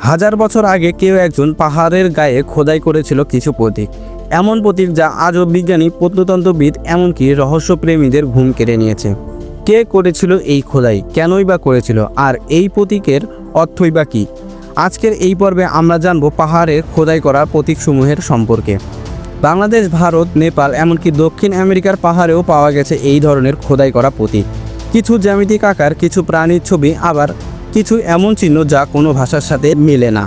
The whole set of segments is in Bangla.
হাজার বছর আগে কেউ একজন পাহাড়ের গায়ে খোদাই করেছিল কিছু প্রতীক। এমন প্রতীক যা আজও বিজ্ঞানী প্রত্নতন্ত্রবিদ এমনকি রহস্যপ্রেমীদের ঘুম কেড়ে নিয়েছে। কে করেছিল এই খোদাই? কেনই বা করেছিল? আর এই প্রতীকের অর্থই বা কী? আজকের এই পর্বে আমরা জানব পাহাড়ের খোদাই করা প্রতীকসমূহের সম্পর্কে। বাংলাদেশ, ভারত, নেপাল, এমনকি দক্ষিণ আমেরিকার পাহাড়েও পাওয়া গেছে এই ধরনের খোদাই করা প্রতীক। কিছু জ্যামিতিক আকার, কিছু প্রাণীর ছবি, আবার কিছু এমন চিহ্ন যা কোনো ভাষার সাথে মেলে না।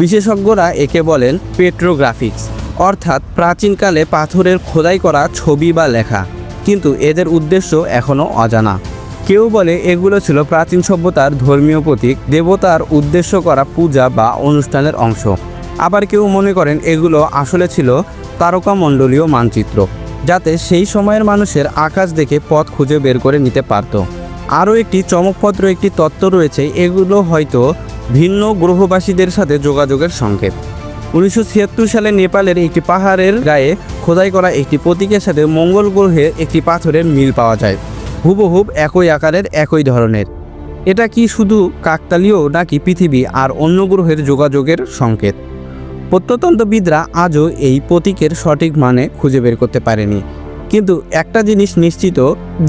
বিশেষজ্ঞরা একে বলেন পেট্রোগ্রাফিক্স অর্থাৎ প্রাচীনকালে পাথরের খোদাই করা ছবি বা লেখা। কিন্তু এদের উদ্দেশ্য এখনও অজানা। কেউ বলে এগুলো ছিল প্রাচীন সভ্যতার ধর্মীয় প্রতীক, দেবতার উদ্দেশ্য করা পূজা বা অনুষ্ঠানের অংশ। আবার কেউ মনে করেন এগুলো আসলে ছিল তারকামণ্ডলীয় মানচিত্র, যাতে সেই সময়ের মানুষের আকাশ দেখে পথ খুঁজে বের করে নিতে পারত। আরও একটি চমকপত্র একটি তত্ত্ব রয়েছে, এগুলো হয়তো ভিন্ন গ্রহবাসীদের সাথে যোগাযোগের সংকেত। উনিশশো ছিয়াত্তর সালে নেপালের একটি পাহাড়ের গায়ে খোদাই করা একটি প্রতীকের সাথে মঙ্গল গ্রহের একটি পাথরের মিল পাওয়া যায়। হুবহুব একই আকারের, একই ধরনের। এটা কি শুধু কাকতালীয় নাকি পৃথিবী আর অন্য গ্রহের যোগাযোগের সংকেত? প্রত্নতন্ত্রবিদরা আজও এই প্রতীকের সঠিক মানে খুঁজে বের করতে পারেনি। কিন্তু একটা জিনিস নিশ্চিত,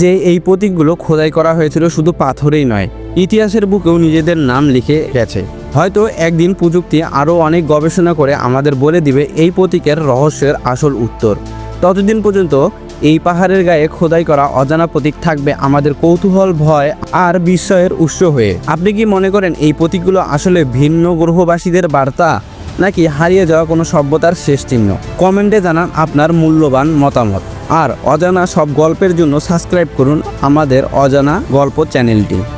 যে এই প্রতীকগুলো খোদাই করা হয়েছিল শুধু পাথরেই নয়, ইতিহাসের বুকেও নিজেদের নাম লিখে গেছে। হয়তো একদিন প্রযুক্তি আরও অনেক গবেষণা করে আমাদের বলে দিবে এই প্রতীকের রহস্যের আসল উত্তর। ততদিন পর্যন্ত এই পাহাড়ের গায়ে খোদাই করা অজানা প্রতীক থাকবে আমাদের কৌতূহল, ভয় আর বিস্ময়ের উৎস হয়ে। আপনি কি মনে করেন এই প্রতীকগুলো আসলে ভিন্ন গ্রহবাসীদের বার্তা, নাকি হারিয়ে যাওয়া কোনো সভ্যতার শেষ চিহ্ন? কমেন্টে জানান আপনার মূল্যবান মতামত। আর অজানা সব গল্পের জন্য সাবস্ক্রাইব করুন আমাদের অজানা গল্প চ্যানেলটি।